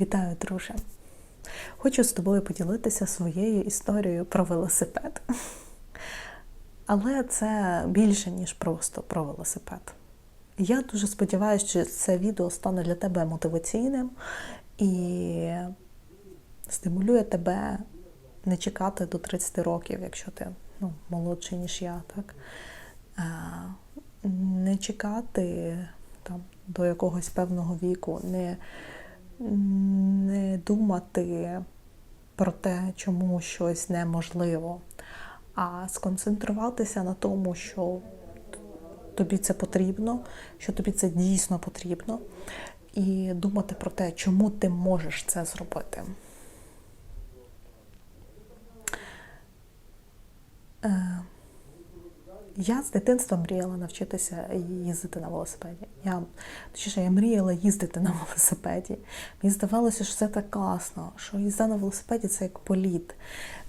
Вітаю, друже! Хочу з тобою поділитися своєю історією про велосипед. Але це більше, ніж просто про велосипед. Я дуже сподіваюся, що це відео стане для тебе мотиваційним і стимулює тебе не чекати до 30 років, якщо ти ну, молодший, ніж я, так? Не чекати там, до якогось певного віку, не, не думати про те, чому щось неможливо, а сконцентруватися на тому, що тобі це потрібно, що тобі це дійсно потрібно, і думати про те, чому ти можеш це зробити. Е, Я з дитинства мріяла навчитися їздити на велосипеді. Я, точніше, я мріяла їздити на велосипеді. Мені здавалося, що це так класно, що їзда на велосипеді це як політ.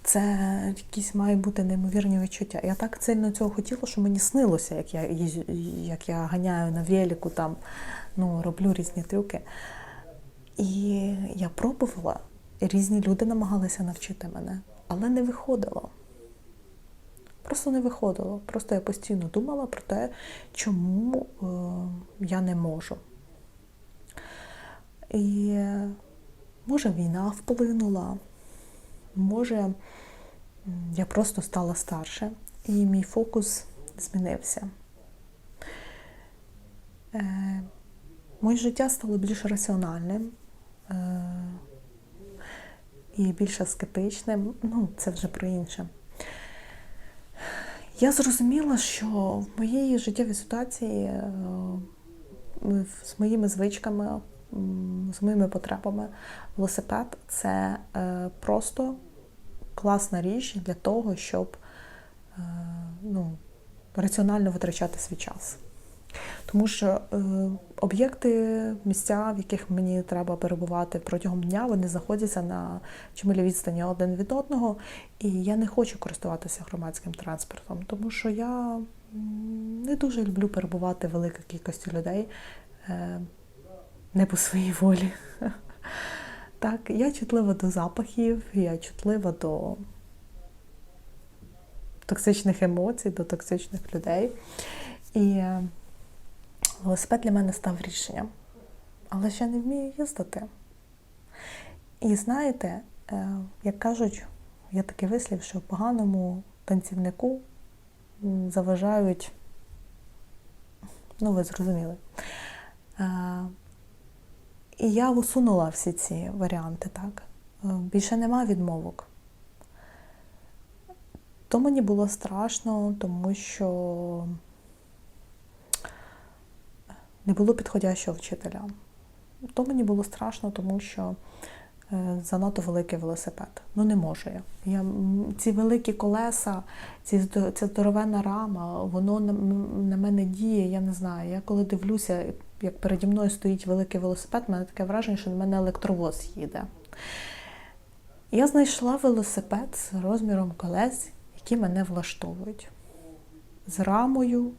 Це якісь мають бути неймовірні відчуття. Я так сильно цього хотіла, що мені снилося, як я як я ганяю на велику, там, ну, роблю різні трюки. І я пробувала, і різні люди намагалися навчити мене, але не виходило. Просто не виходило. Просто я постійно думала про те, чому е, я не можу. І може війна вплинула, може я просто стала старше, і мій фокус змінився. Е, моє життя стало більш раціональним е, і більш аскетичним. Ну, це вже про інше. Я зрозуміла, що в моїй життєвій ситуації е, з моїми звичками, з моїми потребами, велосипед це е, просто класна річ для того, щоб е, ну, раціонально витрачати свій час. Тому що е, об'єкти, місця, в яких мені треба перебувати протягом дня, вони знаходяться на чималій відстані один від одного, і я не хочу користуватися громадським транспортом, тому що я не дуже люблю перебувати в великій кількості людей е, не по своїй волі. Так, я чутлива до запахів, я чутлива до токсичних емоцій, до токсичних людей. І е, велосипед для мене став рішенням. Але ще не вмію їздити. І знаєте, е, як кажуть, є такий вислів, що поганому танцівнику заважають, ну, ви зрозуміли. Е, І я усунула всі ці варіанти, так. Е, Більше нема відмовок. То мені було страшно, тому що не було підходящого вчителя. То мені було страшно, тому що е, занадто великий велосипед. Ну не можу я. я ці великі колеса, ці, ця здоровенна рама, воно на, на мене діє, я не знаю. Я коли дивлюся, як переді мною стоїть великий велосипед, в мене таке враження, що на мене електровоз їде. Я знайшла велосипед з розміром колес, які мене влаштовують. З рамою,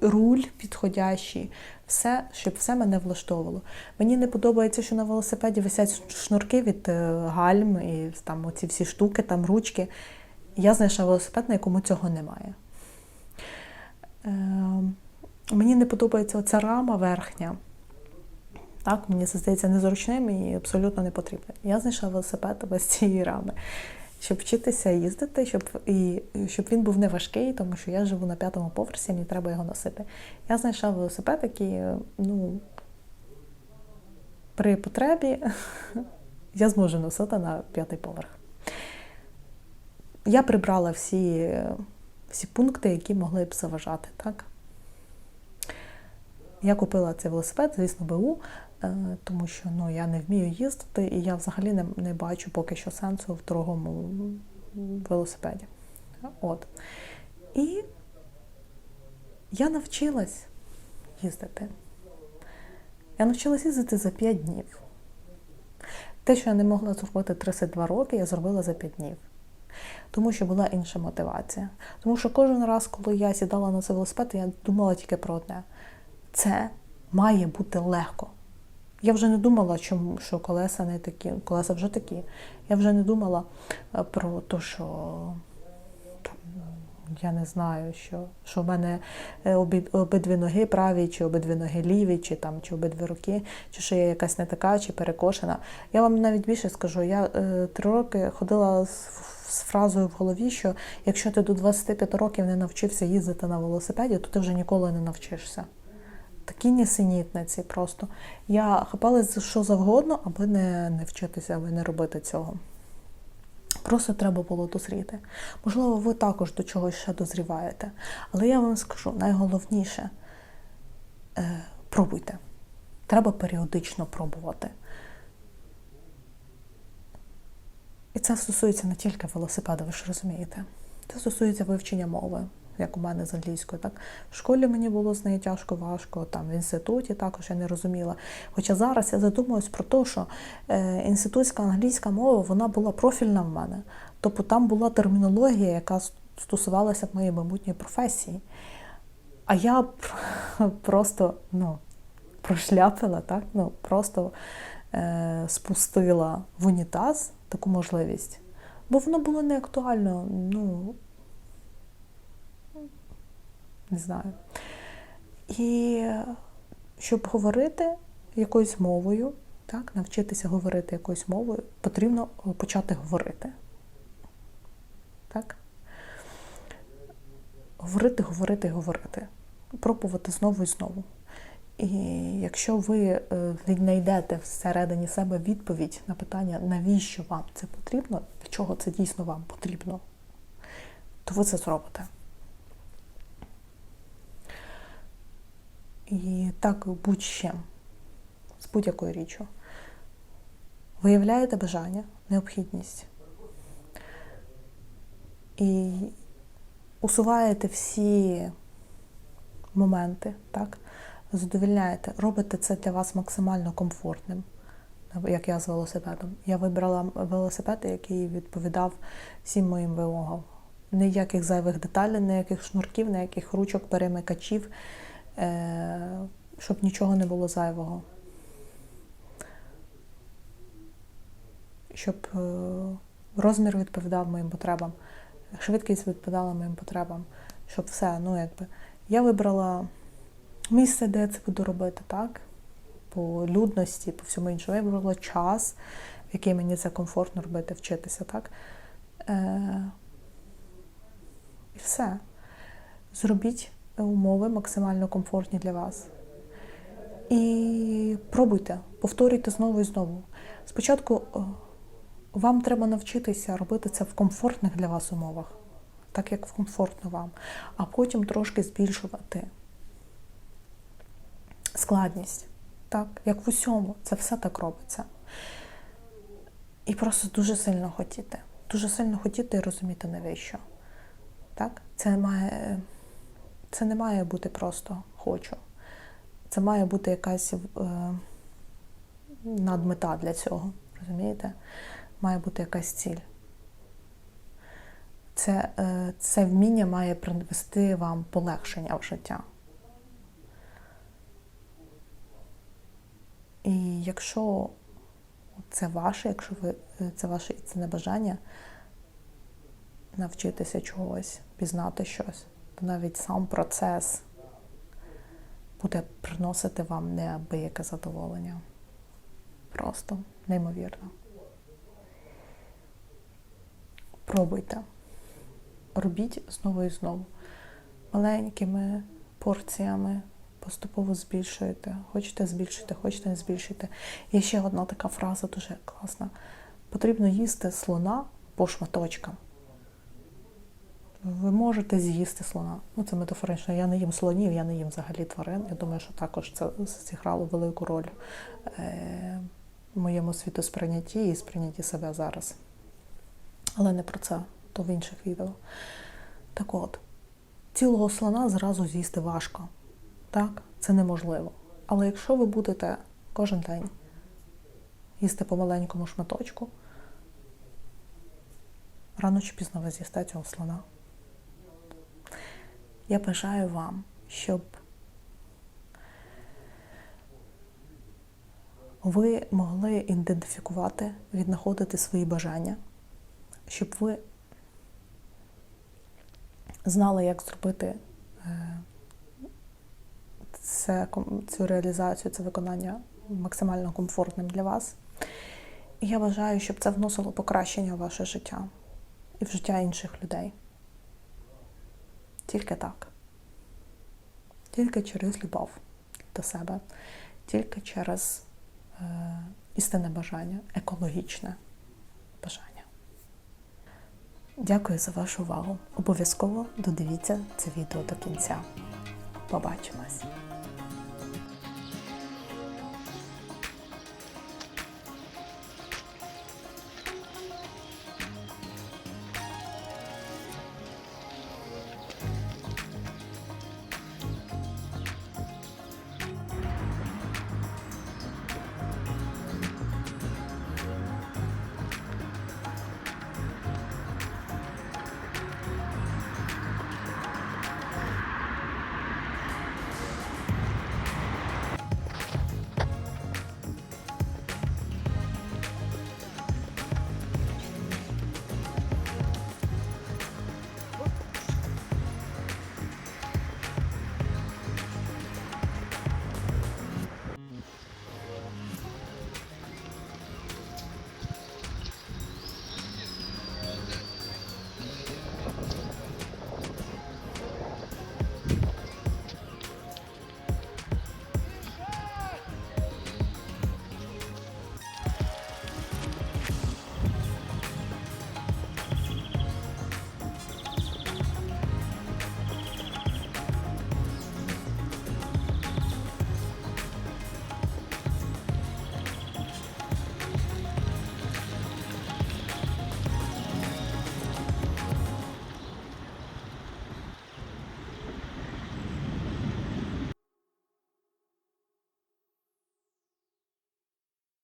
руль підходящий, все, щоб все мене влаштовувало. Мені не подобається, що на велосипеді висять шнурки від е, гальм і там оці всі штуки, там ручки. Я знайшла велосипед, на якому цього немає. Е, мені не подобається оця рама верхня. Так, мені це здається незручним і абсолютно не потрібним. Я знайшла велосипед без цієї рами, щоб вчитися їздити, щоб, і, щоб він був не важкий, тому що я живу на п'ятому поверсі, мені треба його носити. Я знайшла велосипед, який, ну, при потребі я зможу носити на п'ятий поверх. Я прибрала всі, всі пункти, які могли б заважати, так? Я купила цей велосипед, звісно, БУ, е, тому що ну, я не вмію їздити, і я взагалі не, не бачу поки що сенсу в дорогому велосипеді. От. І я навчилась їздити. Я навчилась їздити за 5 днів. Те, що я не могла зробити 32 роки, я зробила за 5 днів. Тому що була інша мотивація. Тому що кожен раз, коли я сідала на цей велосипед, я думала тільки про одне: це має бути легко. Я вже не думала, чому що колеса не такі, колеса вже такі. Я вже не думала е, про те, що я не знаю, що, що в мене е, обидві ноги праві, чи обидві ноги ліві, чи там, чи обидві руки, чи що я якась не така, чи перекошена. Я вам навіть більше скажу, я е, три роки ходила з, з фразою в голові, що якщо ти до 25 років не навчився їздити на велосипеді, то ти вже ніколи не навчишся. Такі нісенітниці просто. Я хапалась за що завгодно, аби не, не вчитися, аби не робити цього. Просто треба було дозріти. Можливо, ви також до чогось ще дозріваєте. Але я вам скажу, найголовніше е, пробуйте. Треба періодично пробувати. І це стосується не тільки велосипеда, ви ж розумієте. Це стосується вивчення мови, як у мене з англійською. Так? В школі мені було з нею тяжко, важко, там в інституті також я не розуміла. Хоча зараз я задумуюсь про те, що е, інститутська англійська мова вона була профільна в мене. Тобто там була термінологія, яка стосувалася моєї майбутньої професії. А я просто ну, прошляпила, так? ну, просто е, спустила в унітаз таку можливість. Бо воно було не актуально, ну не знаю. І щоб говорити якоюсь мовою, так, навчитися говорити якоюсь мовою, потрібно почати говорити. Так? Говорити, говорити, говорити. Пробувати знову і знову. І якщо ви знайдете всередині себе відповідь на питання, навіщо вам це потрібно, для чого це дійсно вам потрібно, то ви це зробите. І так будь-ще, з будь-якою річчю. Виявляєте бажання, необхідність. І усуваєте всі моменти, так? задовільняєте, робите це для вас максимально комфортним, як я з велосипедом. Я вибрала велосипед, який відповідав всім моїм вимогам. Ніяких зайвих деталей, ніяких шнурків, ніяких ручок, перемикачів, щоб нічого не було зайвого. Щоб розмір відповідав моїм потребам, швидкість відповідала моїм потребам, щоб все, ну якби. Я вибрала місце, де я це буду робити, так? По людності, по всьому іншому. Я вибрала час, в який мені це комфортно робити, вчитися, так? Е- І все. Зробіть умови максимально комфортні для вас. І пробуйте, повторюйте знову і знову. Спочатку вам треба навчитися робити це в комфортних для вас умовах, так як комфортно вам, а потім трошки збільшувати складність. Так, як в усьому, це все так робиться. І просто дуже сильно хотіти. Дуже сильно хотіти і розуміти, навіщо. Так? Це має, це не має бути просто хочу. Це має бути якась е, надмета для цього. Розумієте? Має бути якась ціль. Це, е, Це вміння має принести вам полегшення в життя. І якщо це ваше, якщо ви це ваше це не бажання навчитися чогось, пізнати щось, навіть сам процес буде приносити вам неабияке задоволення. Просто неймовірно. Пробуйте. Робіть знову і знову. Маленькими порціями поступово збільшуєте. Хочете збільшити, хочете не збільшити. Є ще одна така фраза дуже класна. Потрібно їсти слона по шматочкам. Ви можете з'їсти слона. Ну, це метафорично. Я не їм слонів, я не їм взагалі тварин. Я думаю, що також це зіграло велику роль е, в моєму світосприйнятті і сприйнятті себе зараз. Але не про це, то в інших відео. Так от, цілого слона зразу з'їсти важко. Так, це неможливо. Але якщо ви будете кожен день їсти по маленькому шматочку, рано чи пізно ви з'їсте цього слона. Я бажаю вам, щоб ви могли ідентифікувати, віднаходити свої бажання, щоб ви знали, як зробити е, це, цю реалізацію, це виконання максимально комфортним для вас. І я бажаю, щоб це вносило покращення в ваше життя і в життя інших людей. Тільки так. Тільки через любов до себе, тільки через е, істинне бажання, екологічне бажання. Дякую за вашу увагу. Обов'язково додивіться це відео до кінця. Побачимось!